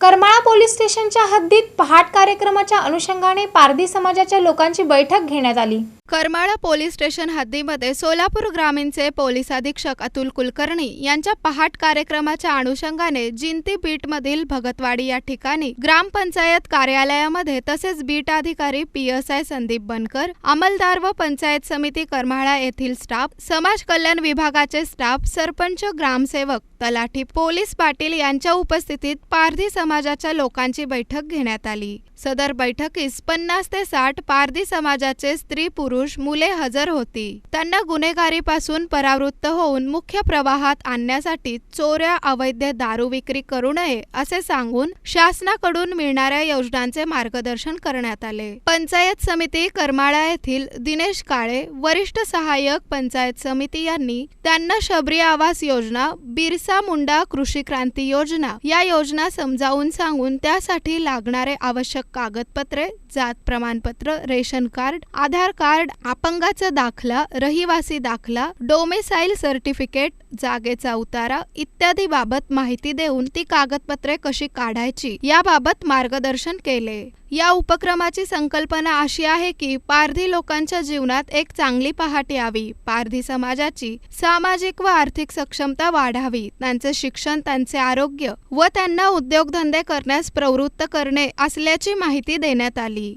Karmala police स्टेशनच्या हद्दीत पहाट कार्यक्रमाच्या अनुषंगाने पारधी समाजाच्या लोकांची बैठक घेण्यात आली. करमाळा पोलीस स्टेशन हद्दीमध्ये सोलापूर ग्रामीणचे पोलीस अधीक्षक अतुल कुलकर्णी यांच्या पहाट कार्यक्रमाच्या अनुषंगाने जिंती बीटमधील भगतवाडी या ठिकाणी ग्रामपंचायत कार्यालयामध्ये तसेच बीट अधिकारी P S I Sandeep Bankar अंमलदार व पंचायत समिती करमाळा येथील स्टाफ समाज कल्याण विभागाचे स्टाफ सरपंच ग्रामसेवक तलाठी पोलीस पाटील यांच्या उपस्थितीत पारधी समाजाच्या लोकांची बैठक घेण्यात आली. सदर बैठकीस पन्नास ते साठ पारधी समाजाचे स्त्री पुरुष मुले हजर होती. त्यांना गुन्हेगारीपासून परावृत्त होऊन मुख्य प्रवाहात आणण्यासाठी चोऱ्या अवैध दारू विक्री करू नये असे सांगून शासनाकडून मिळणाऱ्या योजनांचे मार्गदर्शन करण्यात आले. पंचायत समिती करमाळा येथील दिनेश काळे वरिष्ठ सहाय्यक पंचायत समिती यांनी त्यांना शबरी आवास योजना बिरसा मुंडा कृषी क्रांती योजना या योजना समजावून सांगून त्यासाठी लागणारे आवश्यक कागदपत्रे जात प्रमाणपत्र ration card Aadhaar card card अपंगाचा दाखला रहिवासी दाखला डोमेसाईल सर्टिफिकेट जागेचा उतारा इत्यादी बाबत माहिती देऊन ती कागदपत्रे कशी काढायची याबाबत मार्गदर्शन केले. या उपक्रमाची संकल्पना अशी आहे की पारधी लोकांच्या जीवनात एक चांगली पहाट यावी. पारधी समाजाची सामाजिक व आर्थिक सक्षमता वाढावी. त्यांचे शिक्षण त्यांचे आरोग्य व त्यांना उद्योगधंदे करण्यास प्रवृत्त करणे असल्याची माहिती देण्यात आली.